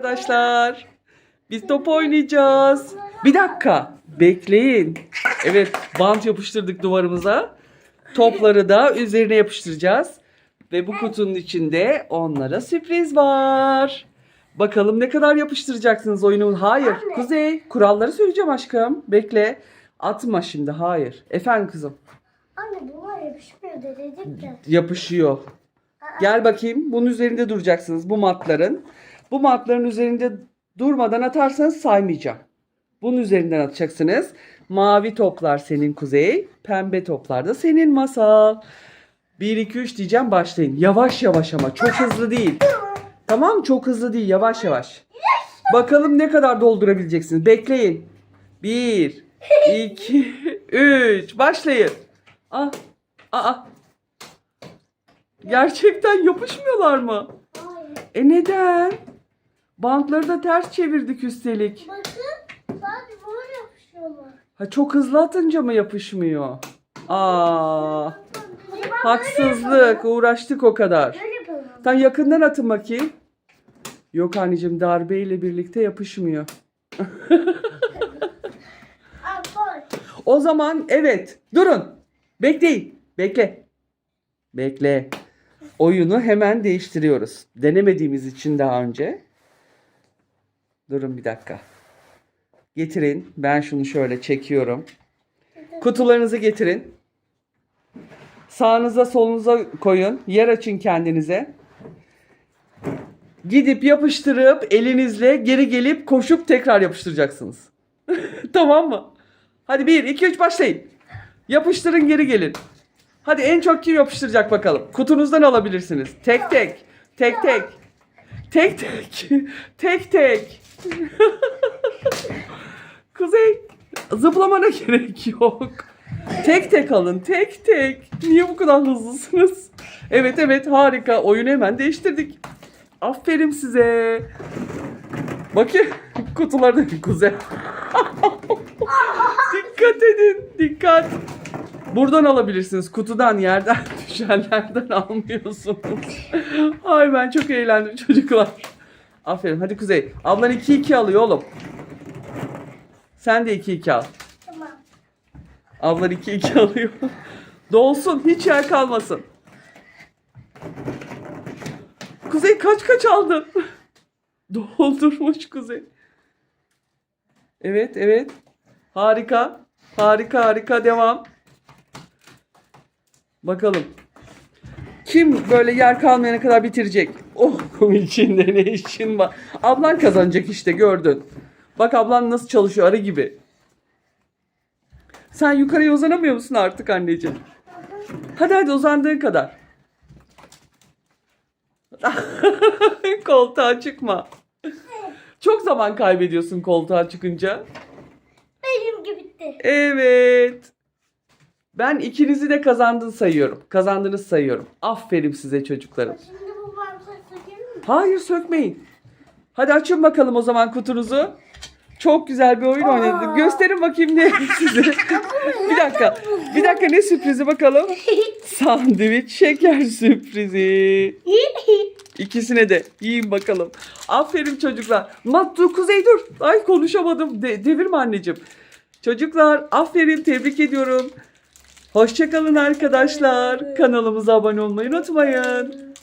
Arkadaşlar biz top oynayacağız. Bir dakika bekleyin. Evet bant yapıştırdık duvarımıza. Topları da üzerine yapıştıracağız. Ve bu kutunun içinde onlara sürpriz var. Bakalım ne kadar yapıştıracaksınız oyunun. Hayır Kuzey kuralları söyleyeceğim aşkım. Bekle. Atma şimdi hayır. Efendim kızım. Anne bunlar yapışmıyor dedik de. Yapışıyor. Gel bakayım. Bunun üzerinde duracaksınız bu matların. Bu matların üzerinde durmadan atarsanız saymayacağım. Bunun üzerinden atacaksınız. Mavi toplar senin kuzey. Pembe toplar da senin masal. 1 2 3 diyeceğim başlayın. Yavaş yavaş ama çok hızlı değil. Tamam? Çok hızlı değil. Yavaş yavaş. Bakalım ne kadar doldurabileceksiniz. Bekleyin. 1 2 3 başlayın. Ah. Aa. Gerçekten yapışmıyorlar mı? Hayır. E neden? Bantları da ters çevirdik üstelik. Bakın sadece böyle yapışıyorlar. Ha çok hızlı atınca mı yapışmıyor? Aa, haksızlık. Uğraştık o kadar. Tam yakından atın bakayım. Yok anneciğim darbeyle birlikte yapışmıyor. O zaman evet. Durun. Bekleyin. Bekle. Bekle. Oyunu hemen değiştiriyoruz. Denemediğimiz için daha önce. Durun bir dakika. Getirin. Ben şunu şöyle çekiyorum. Kutularınızı getirin. Sağınıza solunuza koyun. Yer açın kendinize. Gidip yapıştırıp elinizle geri gelip koşup tekrar yapıştıracaksınız. tamam mı? Hadi 1, 2, 3 başlayın. Yapıştırın geri gelin. Hadi en çok kim yapıştıracak bakalım. Kutunuzdan alabilirsiniz. Tek tek. Tek tek. Tek tek. tek tek. Kuzey zıplamana gerek yok. Tek tek alın. Tek tek. Niye bu kadar hızlısınız? Evet evet harika. Oyunu hemen değiştirdik. Aferin size. Bakın kutularda Kuzey. dikkat edin. Dikkat. Buradan alabilirsiniz. Kutudan, yerden düşenlerden almıyorsunuz. Ay ben çok eğlendim çocuklar. Aferin. Hadi Kuzey. Ablan 2-2 alıyor oğlum. Sen de 2-2 al. Tamam. Ablan 2-2 alıyor. Dolsun. Hiç yer kalmasın. Kuzey kaç kaç aldın? Doldurmuş Kuzey. Evet evet. Harika. Harika harika devam. Bakalım. Kim böyle yer kalmayana kadar bitirecek? Oh içinde ne işin var? Ablan kazanacak işte gördün. Bak ablan nasıl çalışıyor arı gibi. Sen yukarıya uzanamıyor musun artık anneciğim? Hadi hadi uzandığın kadar. Koltuğa çıkma. Çok zaman kaybediyorsun koltuğa çıkınca. Benimki bitti. Evet. Ben ikinizi de kazandın sayıyorum. Kazandınız sayıyorum. Aferin size çocuklarım. Şimdi bu bantları sökelim mi? Hayır sökmeyin. Hadi açın bakalım o zaman kutunuzu. Çok güzel bir oyun oynadık. Gösterin bakayım ne size. bir dakika. Bir dakika ne sürprizi bakalım. Sandviç şeker sürprizi. İkisine de yiyin bakalım. Aferin çocuklar. Mat dur Kuzey dur. Ay konuşamadım. De, devirme anneciğim. Çocuklar aferin tebrik ediyorum. Hoşçakalın arkadaşlar. Kanalımıza abone olmayı unutmayın.